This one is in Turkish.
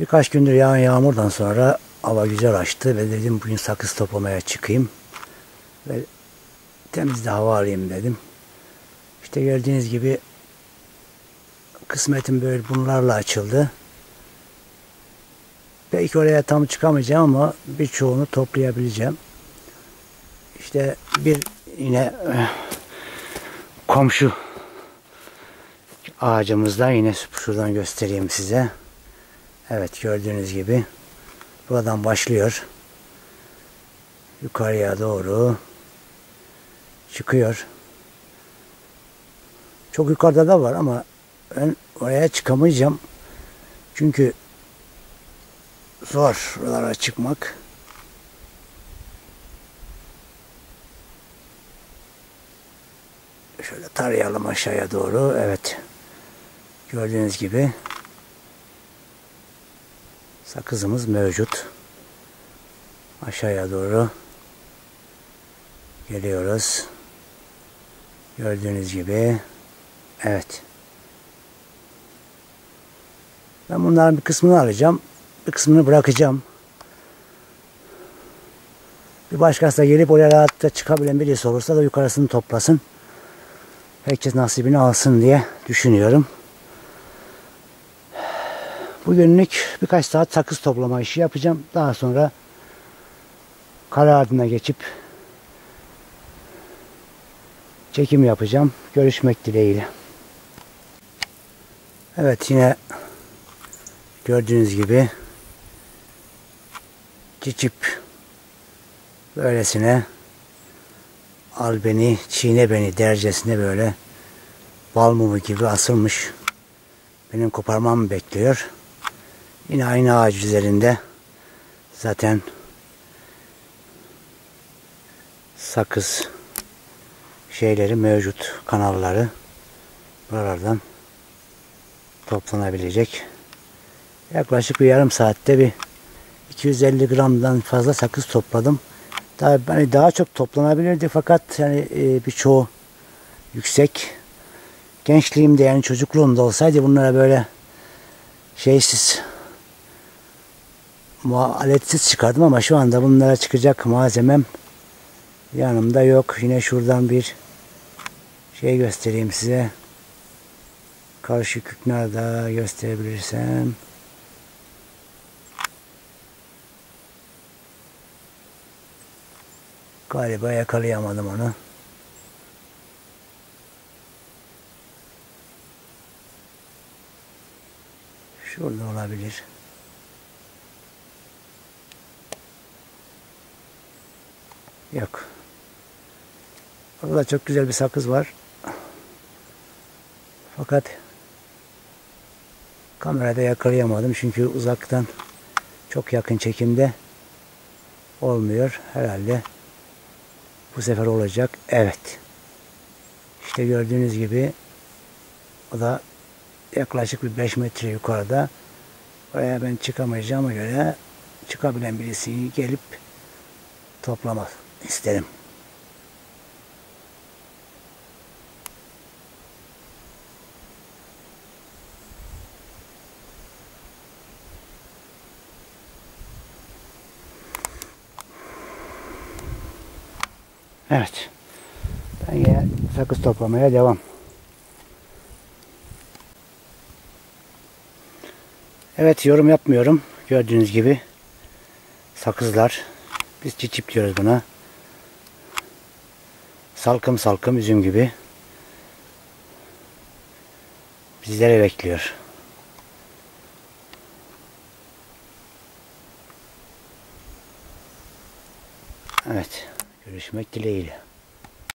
Birkaç gündür yağan yağmurdan sonra hava güzel açtı ve dedim bugün sakız toplamaya çıkayım. Ve temiz de hava alayım dedim. İşte gördüğünüz gibi kısmetim böyle bunlarla açıldı. Belki oraya tam çıkamayacağım ama birçoğunu toplayabileceğim. İşte bir yine eh, komşu ağacımızda yine şuradan göstereyim size. Evet gördüğünüz gibi buradan başlıyor. Yukarıya doğru çıkıyor. Çok yukarıda da var ama ben oraya çıkamayacağım. Çünkü zor buralara çıkmak. Şöyle tarayalım aşağıya doğru. Evet. Gördüğünüz gibi sakızımız mevcut. Aşağıya doğru geliyoruz. Gördüğünüz gibi evet. Ben bunların bir kısmını alacağım. Bir kısmını bırakacağım. Bir başkası da gelip oraya rahatlıkla çıkabilen birisi olursa da yukarısını toplasın. Herkes nasibini alsın diye düşünüyorum. Bugünlük birkaç saat sakız toplama işi yapacağım. Daha sonra kara ardına geçip çekim yapacağım. Görüşmek dileğiyle. Evet yine gördüğünüz gibi cicip böylesine al beni çiğne beni dercesine böyle bal mumu gibi asılmış. Benim koparmamı bekliyor. Yine aynı ağaç üzerinde zaten sakız şeyleri mevcut kanalları buralardan toplanabilecek. Yaklaşık bir yarım saatte bir 250 gramdan fazla sakız topladım. Tabii hani daha çok toplanabilirdi fakat yani e, birçoğu yüksek. Gençliğimde yani çocukluğumda olsaydı bunlara böyle şeysiz aletsiz çıkardım ama şu anda bunlara çıkacak malzemem yanımda yok. Yine şuradan bir şey göstereyim size. Karşı küknarda gösterebilirsem. Galiba yakalayamadım onu. Şurada olabilir. Yok. Burada çok güzel bir sakız var. Fakat kamerada yakalayamadım çünkü uzaktan çok yakın çekimde olmuyor herhalde. Bu sefer olacak. Evet. İşte gördüğünüz gibi o da yaklaşık bir 5 metre yukarıda. Oraya ben çıkamayacağıma göre çıkabilen birisi gelip toplamak isterim. Evet. Ben yine sakız toplamaya devam. Evet yorum yapmıyorum. Gördüğünüz gibi sakızlar. Biz çiçip diyoruz buna. Salkım salkım üzüm gibi. Bizlere bekliyor. Evet. Görüşmek dileğiyle.